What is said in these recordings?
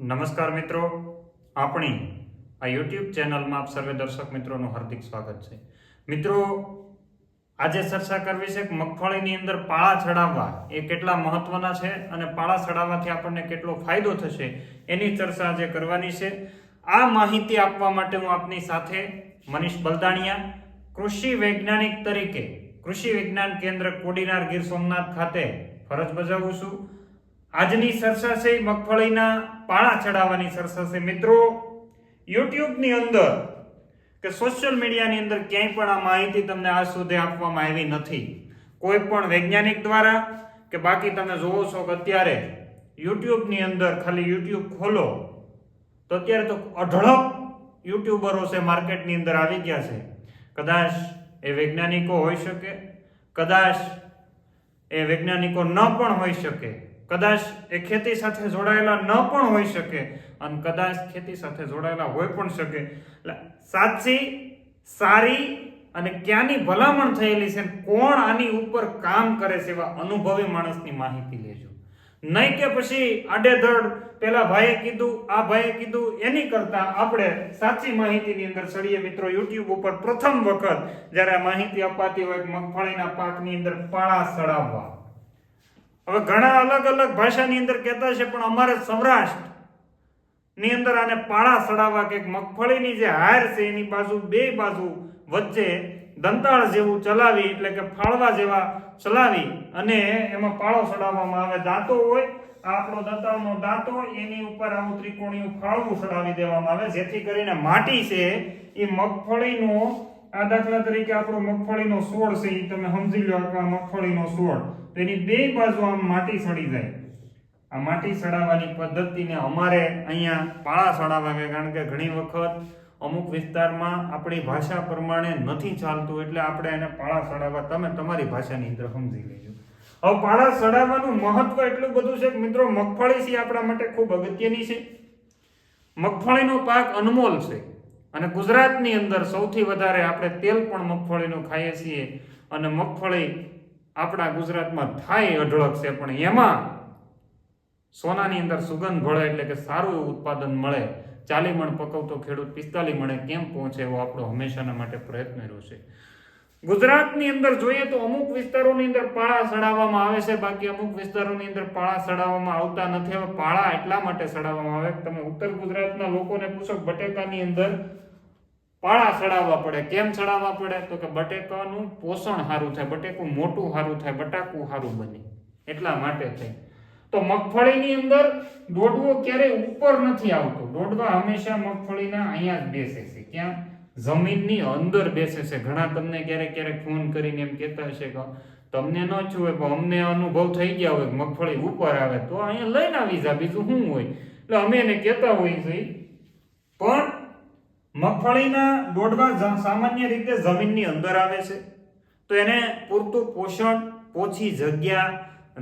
નમસ્કાર મિત્રો. આપણી આ યુટ્યુબ ચેનલમાં આપ સર્વે દર્શક મિત્રોનું હાર્દિક સ્વાગત છે. મિત્રો, આજે ચર્ચા કરવી છે કે મગફળીની અંદર પાળા ચડાવવા એ કેટલા મહત્વના છે અને પાળા ચડાવવાથી આપણને કેટલો ફાયદો થશે એની ચર્ચા આજે કરવાની છે. આ માહિતી આપવા માટે હું આપની સાથે મનીષ બલદાણિયા, કૃષિ વૈજ્ઞાનિક તરીકે, કૃષિ વિજ્ઞાન કેન્દ્ર કોડીનાર ગીર સોમનાથ ખાતે ફરજ બજાવું છું. આજની છે મગફળીના પાળા ચડાવવાની છે મિત્રો, યુટ્યુબની અંદર કે સોશિયલ મીડિયાની અંદર ક્યાંય પણ આ માહિતી તમને આજ સુધી આપવામાં આવી નથી. કોઈ પણ વૈજ્ઞાનિક દ્વારા કે બાકી તમે જોવો છો કે અત્યારે યુટ્યુબની અંદર ખાલી યુટ્યુબ ખોલો, તો અત્યારે તો અઢળક યુટ્યુબરો છે માર્કેટની અંદર આવી ગયા છે. કદાચ એ વૈજ્ઞાનિકો હોઈ શકે, કદાચ એ વૈજ્ઞાનિકો ન પણ હોઈ શકે. કદાચ એ ખેતી સાથે જોડાયેલા ન પણ હોઈ શકે અને કદાચ ખેતી સાથે જોડાયેલા હોઈ પણ શકે. એટલે સાચી, સારી અને ક્યાંની ભલામણ થયેલી છે કોણ આની ઉપર કામ કરે છે એવા અનુભવી માણસની માહિતી લેજો. નહીં કે પછી આડેધડ પેલા ભાઈએ કીધું, આ ભાઈએ કીધું, એની કરતા આપણે સાચી માહિતીની અંદર સળીએ મિત્રો યુટ્યુબ ઉપર પ્રથમ વખત જ્યારે આ માહિતી અપાતી હોય, મગફળીના પાકની અંદર પાળા સડાવવા. હવે ઘણા અલગ અલગ ભાષાની અંદર કહેતા છે, પણ અમારે સૌરાષ્ટ્રની અંદર આને પાળા સડાવવા કે મગફળીની જે હાર છે, એની બાજુ, બે બાજુ વચ્ચે દંતાળ જેવું ચલાવી, એટલે કે ફાળવા જેવા ચલાવી અને એમાં પાળો ચડાવવામાં આવે. દાંતો હોય આપણો દંતાળનો દાંતો, એની ઉપર આવું ત્રિકોણીયું ફાળવું ચડાવી દેવામાં આવે, જેથી કરીને માટી છે, એ મગફળીનો આ દાખલા તરીકે આપણો મગફળીનો છોડ છે એ તમે સમજી લો આ મગફળીનો છોડ. તો એની બે બાજુ આમ માટી સડી જાય. આ માટી સડાવવાની પદ્ધતિને અમારે અહીંયા પાળા સડાવવા કારણ કે ઘણી વખત અમુક વિસ્તારમાં આપણી ભાષા પ્રમાણે નથી ચાલતું, એટલે આપણે એને પાળા સડાવવા, તમે તમારી ભાષાની અંદર સમજી લેજો. હવે પાળા સડાવવાનું મહત્વ એટલું બધું છે કે મિત્રો, મગફળી છે આપણા માટે ખૂબ અગત્યની છે. મગફળીનો પાક અનમોલ છે અને ગુજરાતની અંદર સૌથી વધારે આપણે તેલ પણ મગફળીનું ખાઈએ છીએ અને મગફળી આપણા ગુજરાતમાં થાય અઢળક છે, પણ એમાં સોનાની અંદર સુગંધ ભળે એટલે કે સારું એવું ઉત્પાદન મળે. ચાલી મણ પકવતો ખેડૂત પિસ્તાલી મણે કેમ પહોંચે એવો આપણો હંમેશાના માટે પ્રયત્ન રહ્યો છે. ગુજરાતની અંદર જોઈએ તો અમુક વિસ્તારોની અંદર પાળા સડાવવામાં આવે છે, બાકી અમુક વિસ્તારોની અંદર પાળા સડાવવામાં આવતા નથી. હવે પાળા એટલા માટે સડાવવામાં આવે તમે ઉત્તર ગુજરાતના લોકોને પૂછો બટેકાની અંદર પાળા સડાવવા પડે. કેમ સડાવવા પડે? તો કે બટેકાનું પોષણ સારું થાય, બટેકું મોટું સારું થાય, બટાકું સારું બને. એટલા માટે થાય તો મગફળીની અંદર દોડવો ક્યારેય ઉપર નથી આવતો. દોડવા હંમેશા મગફળીના અહીંયા જ બેસે છે. ક્યાં? જમીનની અંદર બેસે છે. ઘણા તમને ક્યારેક ક્યારેક ફોન કરીને એમ કહેતા હશે કે તમને ન છુએ પણ અમને અનુભવ થઈ ગયા હોય મગફળી ઉપર આવે, તો અહીંયા લઈને આવી જા. બીજું શું હોય? એટલે અમે એને કહેતા હોઈએ છીએ, પણ મગફળીના ડોડવા સામાન્ય રીતે જમીનની અંદર આવે છે. તો એને પૂરતું પોષણ ઓછી જગ્યા,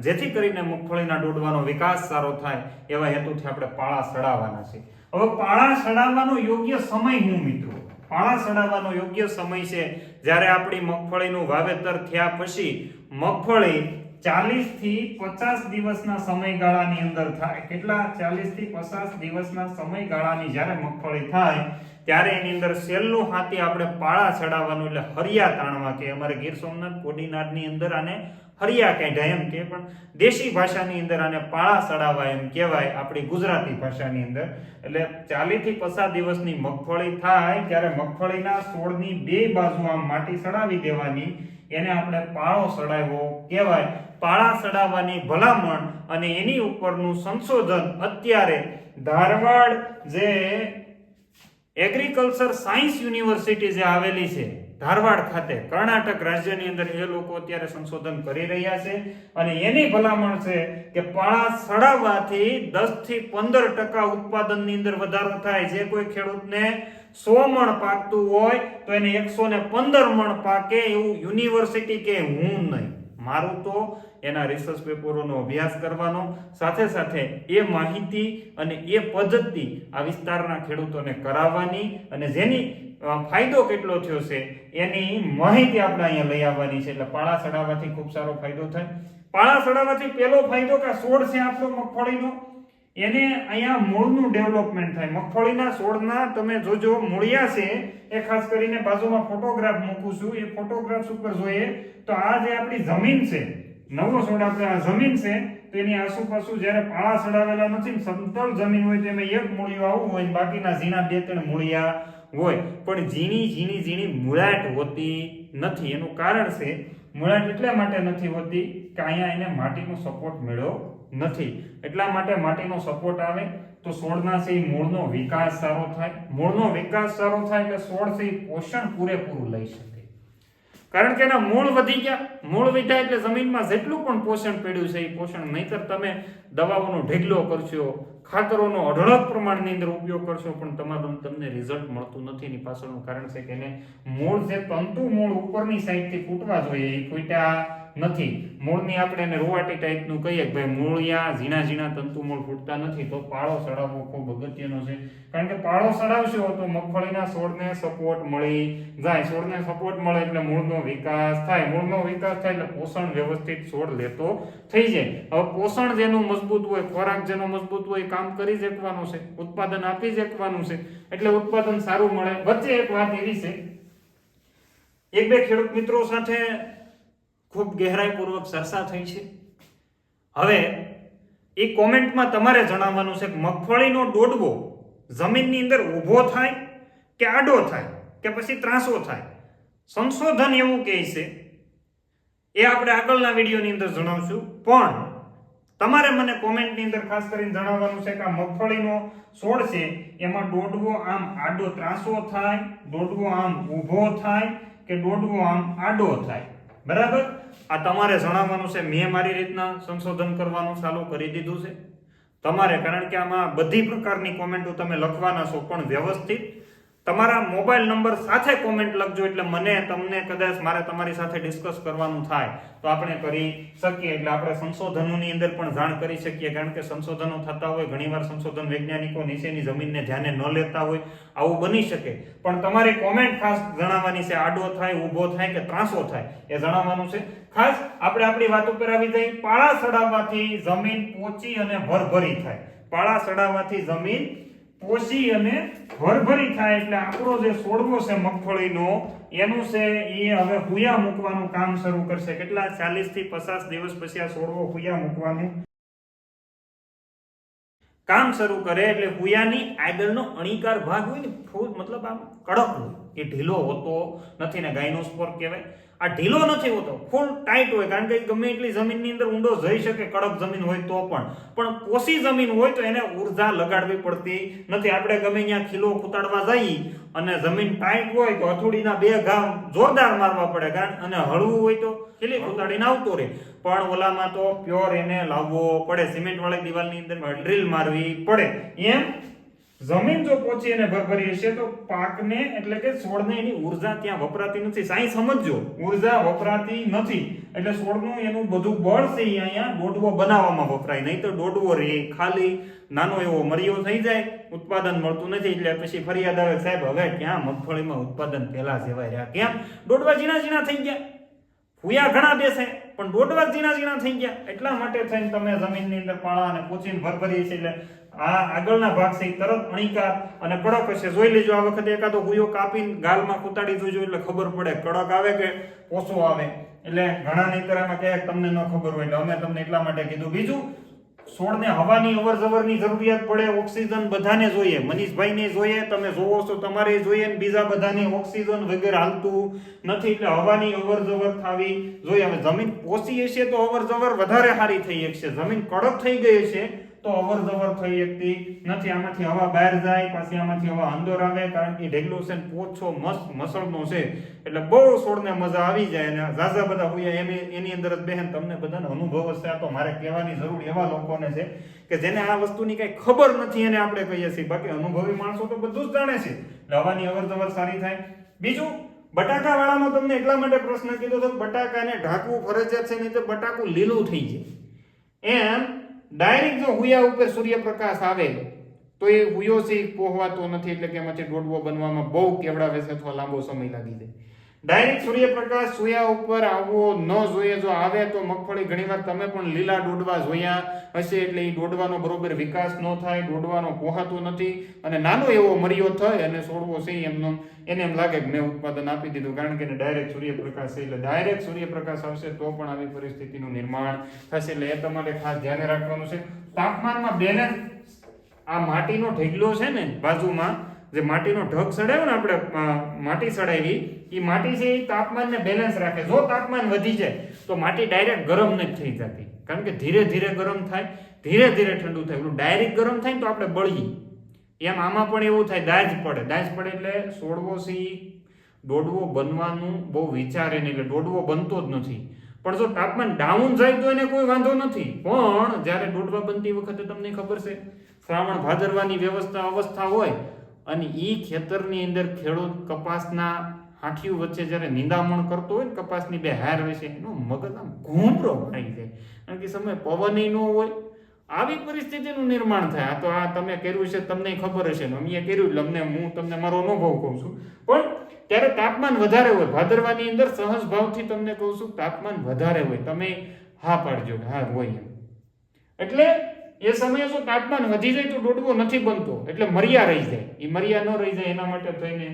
જેથી કરીને મગફળીના ડોડવાનો વિકાસ સારો થાય, એવા હેતુથી આપણે પાળા સડાવવાના છે. હવે પાળા સડાવવાનો યોગ્ય સમય હું મિત્રો? પાળા સડાવવાનો યોગ્ય સમય છે જ્યારે આપણી મગફળીનું વાવેતર થયા પછી મગફળી ચાલીસથી પચાસ દિવસના સમયગાળાની અંદર થાય. કેટલા? ચાલીસથી પચાસ દિવસના સમયગાળાની જ્યારે મગફળી થાય ત્યારે એની અંદર સેલનું હાથી આપણે પાળા ચડાવવાનું એટલે હરિયા તાણવા કે અમારે ગીર સોમનાથ કોડીનારની અંદર આને હરિયા કહેવાય એમ કે, પણ દેશી ભાષાની અંદર આને પાળા ચડાવવા એમ કહેવાય આપણી ગુજરાતી ભાષાની અંદર. એટલે ચાલીથી પચાસ દિવસની મગફળી થાય ત્યારે મગફળીના છોડની બે બાજુ આમ માટી ચડાવી દેવાની. એને આપણે પાળો ચડાવ્યો કહેવાય. પાળા ચડાવવાની ભલામણ અને એની ઉપરનું સંશોધન અત્યારે ધારવાડ જે એગ્રીકલ્ચર સાયન્સ યુનિવર્સિટી જે આવેલી છે, ધારવાડ ખાતે, કર્ણાટક રાજ્યની અંદર એ લોકો અત્યારે સંશોધન કરી રહ્યા છે અને એની ભલામણ છે કે પાળા સડાવવાથી દસથી પંદર ટકા ઉત્પાદનની અંદર વધારો થાય. જે કોઈ ખેડૂતને સો મણ પાકતું હોય, તો એને એકસો ને પંદર મણ પાકે એવું યુનિવર્સિટી કે હું નહીં. મારું તો એના રિસર્ચ પેપરોનો અભ્યાસ કરવાનો, સાથે સાથે એ માહિતી અને એ પદ્ધતિ આ વિસ્તારના ખેડૂતોને કરાવવાની અને જેની ફાયદો કેટલો થયો છે, એની માહિતી આપણે અહીંયા લઈ આવવાની છે. એટલે પાળા સડાવવાથી ખૂબ સારો ફાયદો થાય. પાળા સડાવવાથી પહેલો ફાયદો કે છોડ છે આપણો મગફળીનો. એને અહીંયા મૂળનું ડેવલપમેન્ટ થાય. મગફળીના છોડના તમે જોજો, મૂળિયા છે. એ ખાસ કરીને બાજુમાં ફોટોગ્રાફ મૂકું છું. એ ફોટોગ્રાફ્સ ઉપર જોઈએ તો આ જે આપણી જમીન છે નવો છોડ આપણે આ જમીન છે, તો એની આસુપાસુ જ્યારે પાળા ચડાવેલા નથી સમતલ જમીન હોય તો એમાં એક મૂળિયું આવું હોય બાકીના ઝીણા બે ત્રણ મૂળિયા હોય. પણ ઝીણી ઝીણી ઝીણી મૂળાટ હોતી નથી. એનું કારણ છે, મૂળાટ એટલા માટે નથી હોતી કે અહીંયા એને માટીનો સપોર્ટ મળ્યો નથી. એટલા માટે માટીનો સપોર્ટ આવે તો છોડના છે મૂળનો વિકાસ સારો થાય. મૂળનો વિકાસ સારો થાય એટલે છોડ છે પોષણ પૂરેપૂરું લઈ શકે. કારણ કે એના મૂળ વધી ગયા. મૂળ વધ્યા એટલે જમીનમાં જેટલું પણ પોષણ પડ્યું છે એ પોષણ નહીતર તમે દવાઓનો ઢેગલો કરશો, ખાતરોનો અઢળક પ્રમાણની અંદર ઉપયોગ કરશો, પણ તમારું તમને રિઝલ્ટ મળતું નથી. એની પાછળનું કારણ છે કે એને મૂળ જે તંતુ મૂળ ઉપરની સાઈડથી ફૂટવા જોઈએ, એ ફૂટ્યા નથી. મૂળની આપણે એને રૂવાટી ટાઈપનું કહીએ કે ભાઈ મૂળિયા ઝીણા ઝીણા તંતુ મૂળ ફૂટતા નથી, તો પાળો ચડાવવો ખૂબ અગત્યનો છે. કારણ કે પાળો સડાવશો તો મગફળીના છોડને સપોર્ટ મળી જાય. છોડને સપોર્ટ મળે એટલે મૂળનો વિકાસ થાય. મૂળનો વિકાસ થાય એટલે પોષણ વ્યવસ્થિત છોડ લેતો થઈ જાય. હવે પોષણ જેનું મજબૂત હોય, ખોરાક જેનો મજબૂત હોય કામ કરી શકવાનું છે. ઉત્પાદન આપી શકવાનું છે. એટલે ઉત્પાદન સારું મળે. વચ્ચે એક વાત એવી છે. એક બે ખેડૂત મિત્રો સાથે ખૂબ ગહેરાઈપૂર્વક ચર્ચા થઈ છે. હવે, એ કોમેન્ટમાં તમારે જણાવવાનું છે મગફળીનો ડોડવો જમીનની અંદર ઊભો થાય કે આડો થાય કે પછી ત્રાસો થાય? સંશોધન એવું કહે છે. એ આપણે આગળના વિડીયોની અંદર જણાવશું. પણ, તમારે મને કોમેન્ટની અંદર ખાસ કરીને જણાવવાનું છે કે આ મગફળીનો છોડ છે, એમાં દોડવો આમ આડો ત્રાસો થાય દોડવો આમ ઊભો થાય કે દોડવો આમ આડો થાય? બરાબર? આ તમારે જણાવવાનું છે, મેં મારી રીતના સંશોધન કરવાનું ચાલુ કરી દીધું છે. તમારે, કારણ કે આમાં બધી પ્રકારની કોમેન્ટો તમે લખવાના છો, પણ વ્યવસ્થિત તમારા મોબાઈલ નંબર સાથે કોમેન્ટ લખજો એટલે મને તમને કદાચ મારે તમારી સાથે ડિસ્કસ કરવાનું થાય. તો આપણે કરી શકીએ. એટલે આપણે સંશોધનોની અંદર પણ જાણ કરી શકીએ. કારણ કે સંશોધનો થતા હોય, ઘણીવાર સંશોધન વૈજ્ઞાનિકો નીચેની જમીનને ધ્યાને ન લેતા હોય, આવું બની શકે. પણ તમારે કોમેન્ટ ખાસ જણાવવાની છે. આડો થાય, ઊભો થાય કે ત્રાસો થાય, એ જણાવવાનું છે. ખાસ આપણે આપણી વાત ઉપર આવી જઈએ પાળા ચડાવવાથી જમીન પોચી અને ભરભરી થાય. પાળા ચડાવવાથી જમીન પોષી અને ભરભરી થાય એટલે આપણો જે સોડવો છે મગફળીનો, એનું છે એ હવે હુયા મૂકવાનું કામ શરૂ કરશે. કેટલા? ચાલીસથી પચાસ દિવસ પછી આ છોડવો હુયા મૂકવાનું કામ શરૂ કરે એટલે હુયાની આગળનો અણીકાર ભાગ હોય ને મતલબ આમ કડક હોય. એ ઢીલો હોતો નથી ને ગાયનો સ્પોર કહેવાય. આ ઢીલો નથી હોતો. ફૂલ ટાઈટ હોય. કારણ કે ગમે એટલી જમીનની અંદર ઊંડો જઈ શકે, કડક જમીન હોય તો પણ. પણ પોસી જમીન હોય તો એને ઊર્જા લગાડવી પડતી નથી. આપણે ગમે ત્યાં ખીલો કૂતાડવા જઈએ અને જમીન ટાઈટ હોય તો હથોડીના બે ઘા જોરદાર મારવા પડે. કારણ અને હળવું હોય તો ખીલી કૂતાડીને આવતો રહે. પણ ઓલામાં તો પ્યોર એને લાવવો પડે. સિમેન્ટ વાળી દિવાલની અંદર ડ્રીલ મારવી પડે. એમ જમીન જો પોચી અને ભરભરી હશે તો પાકને એટલે કે છોડને એની ઊર્જા ત્યાં વપરાતી નથી. સાઈ સમજજો, ઊર્જા વપરાતી નથી. એટલે છોડનું એનું બધું બળ છે અહીંયા દોડવો બનાવવામાં વપરાય. નહીં તો દોડવો રે, ખાલી નાનો એવો મરિયો થઈ જાય, ઉત્પાદન મળતું નથી. એટલે પછી ફરિયાદ આવે, સાહેબ, હવે ક્યાં મગફળીમાં ઉત્પાદન પહેલા જેવાય રહ્યા? કેમ? દોડવા ઝીણા ઝીણા થઈ ગયા. ફૂયા ઘણા બેસે, પણ દોડવા ઝીણા ઝીણા થઈ ગયા. એટલા માટે થઈને તમે જમીનની અંદર પાળા અને પૂછીને ભરભરી છે એટલે આ આગળના ભાગ છે તરત અણીકાર અને કડક હશે. જોઈ લેજો, આ વખતે એકાદો હુયો કાપીને ગાલમાં કૂતાડી જોજો, એટલે ખબર પડે. કડક આવે કે ઓછો આવે? એટલે ઘણા નેતરામાં ક્યાંક તમને ન ખબર હોય. એટલે અમે તમને એટલા માટે કીધું. બીજું છોડને હવાની અવર જવરની જરૂરિયાત પડે, ઓક્સિજન બધાને જોઈએ. મનીષભાઈને જોઈએ, તમે જોવો છો, તમારે જોઈએ બીજા બધાને ઓક્સિજન વગેરે હાલતું નથી. એટલે હવાની અવર જવર થવી જોઈએ. હવે જમીન પોસી હશે તો અવર જવર વધારે સારી થઈ શકશે. જમીન કડક થઈ ગઈ હશે તો અવર જવર થઈ શકતી નથી. આમાંથી હવા બહાર જાય, પાછી આમાંથી હવા અંદર આવે, કારણ કે ઢેગલો છે પોછો મસ્ત મસળનો છે. એટલે બહુ છોડને મજા આવી જાય અને ઝાઝા બધા હોય એની એની અંદર જ બહેન તમને બધાને અનુભવ હશે. આ તો મારે કહેવાની જરૂર એવા લોકોને છે કે જેને આ વસ્તુની કઈ ખબર નથી એને આપણે કહીએ છીએ. બાકી અનુભવી માણસો તો બધું જ જાણે છે. એટલે હવાની અવર જવર સારી થાય. બીજું બટાકા વાળાનો તમને એટલા માટે પ્રશ્ન કીધો તો બટાકાને ઢાંકવું ફરજિયાત છે નહીં તો બટાકું લીલું થઈ જાય. એમ ડાયરેક્ટ જો હુયા ઉપર સૂર્યપ્રકાશ આવે, તો એ હુયો છે પોહવાતો નથી, એટલે કે એમાંથી ડોડવો બનવામાં બહુ કેવડા વેસે અથવા લાંબો સમય લાગી જાય. ડાયરેક્ટ સૂર્યપ્રકાશ સોયા ઉપર આવવો ન જોઈએ. જો આવે તો મગફળી ઘણીવાર તમે પણ લીલા ડોડવા જોયા હશે એટલે એ ડોડવાનો બરોબર વિકાસ ન થાય ડોડવાનો પોહાતો નથી. અને નાનો એવો મરિયો થાય અને છોડવો છે એમનો. એને એમ લાગે કે મેં ઉત્પાદન આપી દીધું. કારણ કે ડાયરેક્ટ સૂર્યપ્રકાશ છે. એટલે ડાયરેક્ટ સૂર્યપ્રકાશ આવશે તો પણ આવી પરિસ્થિતિનું નિર્માણ થશે. એટલે એ તમારે ખાસ ધ્યાને રાખવાનું છે. તાપમાનમાં બેલેન્સ આ માટીનો ઢેગલો છે ને, બાજુમાં જે માટીનો ઢગ સડાવ્યો ને આપણે માટી સડાવી એ માટી છે એ તાપમાનને બેલેન્સ રાખે. જો તાપમાન વધી જાય, તો માટી ડાયરેક્ટ ગરમ નથી થઈ જતી. કારણ કે ધીરે ધીરે ગરમ થાય, ધીરે ધીરે ઠંડુ થાય. એટલું ડાયરેક્ટ ગરમ થાય ને તો આપણે બળીએ. એમ આમાં પણ એવું થાય, દાજ પડે. દાજ પડે એટલે સોડવો સી દોડવો બનવાનું બહુ વિચારે નહીં, એટલે દોડવો બનતો જ નથી. પણ જો તાપમાન ડાઉન જાય તો એને કોઈ વાંધો નથી. પણ જ્યારે દોડવા બનતી વખતે તમને ખબર છે, શ્રાવણ ભાદરવાની વ્યવસ્થા અવસ્થા હોય અને એ ખેતરની અંદર ખેડૂત કપાસના હાંઠિયું વચ્ચે જ્યારે નિંદામણ કરતો હોય ને, કપાસની બે હાર હોય છે, એનો મગજ આમ ઘૂમરો મારી જાય. કારણ કે સમય પવન ન હોય, આવી પરિસ્થિતિનું નિર્માણ થાય. આ તો આ તમે કર્યું છે, તમને ખબર હશે ને. અમે કર્યું અમને હું તમને મારો અનુભવ કહું છું. પણ ત્યારે તાપમાન વધારે હોય. ભાદરવાની અંદર સહજ ભાવથી તમને કહું છું, તાપમાન વધારે હોય. તમે હા પાડજો હા હોય એમ. એટલે એ સમયે જો તાપમાન વધી જાય તો ડોડવો નથી બનતો, એટલે મર્યા રહી જાય. એ મર્યા ન રહી જાય એના માટે થઈને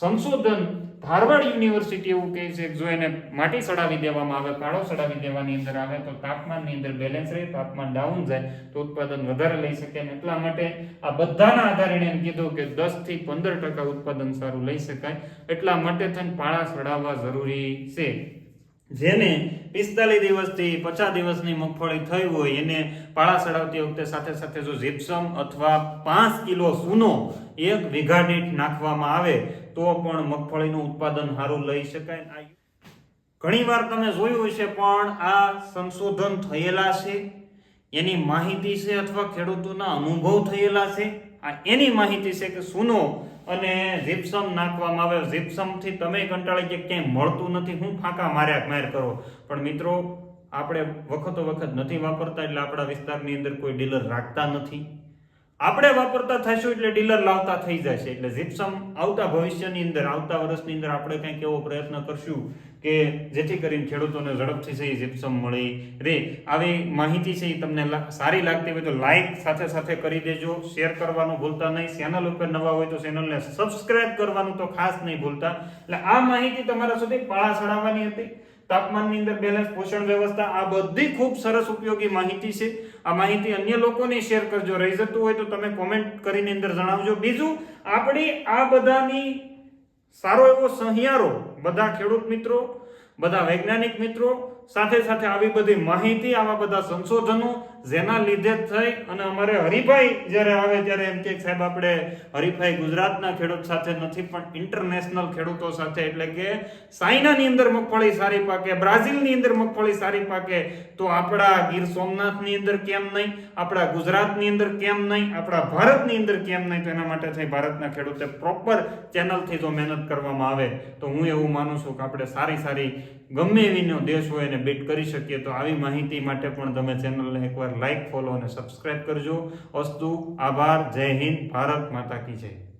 સંશોધન ધારવાડ યુનિવર્સિટી એવું કહે છે જો એને માટી સડાવી દેવામાં આવે, કાળો સડાવી દેવાની અંદર આવે તો તાપમાનની અંદર બેલેન્સ રહે, તાપમાન ડાઉન જાય, તો ઉત્પાદન વધારે લઈ શકે અને એટલા માટે આ બધાના આધારે એણે કીધું કે દસથી પંદર ટકા ઉત્પાદન સારું લઈ શકાય. એટલા માટે થઈને પાળા સડાવવા જરૂરી છે. જેને પિસ્તાલીસ દિવસથી પચાસ દિવસની મગફળી થઈ હોય, એને પાળા ચડાવતી વખતે સાથે સાથે જો જીપ્સમ અથવા પાંચ કિલો સૂનો એક વીઘા દીઠ નાખવામાં આવે, તો પણ મગફળીનું ઉત્પાદન સારું લઈ શકાય. ઘણીવાર તમે જોયું હશે, પણ આ સંશોધન થયેલા છે. એની માહિતી છે અથવા ખેડૂતોના અનુભવ થયેલા છે. આ એની માહિતી છે કે સુનો અને જીપ્સમ નાખવામાં આવે. જીપ્સમથી તમે કંટાળી કે ક્યાંય મળતું નથી. હું ફાંકા માર્યા માર કરો. પણ મિત્રો, આપણે વખતો વખત નથી વાપરતા એટલે આપણા વિસ્તારની અંદર કોઈ ડીલર રાખતા નથી. આપણે વાપરતા થઈશું એટલે ડીલર લાવતા થઈ જશે. એટલે જીપ્સમ આવતા ભવિષ્યની અંદર, આવતા વર્ષની અંદર આપણે કંઈક એવો પ્રયત્ન કરશું કે જેથી કરીને ખેડૂતોને ઝડપથી છે જીપ્સમ મળી રે આવી માહિતી છે એ તમને સારી લાગતી હોય તો લાઇક સાથે સાથે કરી દેજો. શેર કરવાનું ભૂલતા નહીં. ચેનલ ઉપર નવા હોય તો ચેનલને સબસ્ક્રાઇબ કરવાનું તો ખાસ નહીં ભૂલતા. એટલે આ માહિતી તમારા સુધી પાળા ચડાવવાની હતી. તાપમાનની અંદર બેલેન્સ પોષણ વ્યવસ્થા, આ બધી ખૂબ સરસ ઉપયોગી માહિતી છે. આ માહિતી અન્ય લોકોને શેર કરજો. રહી જતું હોય તો તમે કોમેન્ટ કરીને અંદર જણાવજો. બીજું, આપણી આ બધાની સારો એવો સહિયારો, બધા ખેડૂત મિત્રો, બધા વૈજ્ઞાનિક મિત્રો સાથે સાથે આવી બધી માહિતી, આવા બધા સંશોધનો જેના લીધે થઈ. અને અમારે હરિભાઈ જ્યારે આવે ત્યારે એમ કે સાહેબ, આપણે હરિભાઈ ગુજરાતના ખેડૂત સાથે નથી, પણ ઇન્ટરનેશનલ ખેડૂતો સાથે. એટલે કે ચાઇનાની અંદર મગફળી સારી પાકે, બ્રાઝિલની અંદર મગફળી સારી પાકે, તો આપણા ગીર સોમનાથની અંદર કેમ નહીં? આપણા ગુજરાતની અંદર કેમ નહીં? આપણા ભારતની અંદર કેમ નહીં? તો એના માટે થઈ ભારતના ખેડૂતે પ્રોપર ચેનલથી જો મહેનત કરવામાં આવે, તો હું એવું માનું છું કે આપણે સારી સારી ગમે એવીનો દેશ હોય એને બીટ કરી શકીએ તો આવી માહિતી માટે પણ તમે ચેનલને એકવાર લાઈક ફોલો અને સબસ્ક્રાઇબ કરજો. અસ્તુ, આભાર, જય હિન્દ, ભારત માતા કી જય.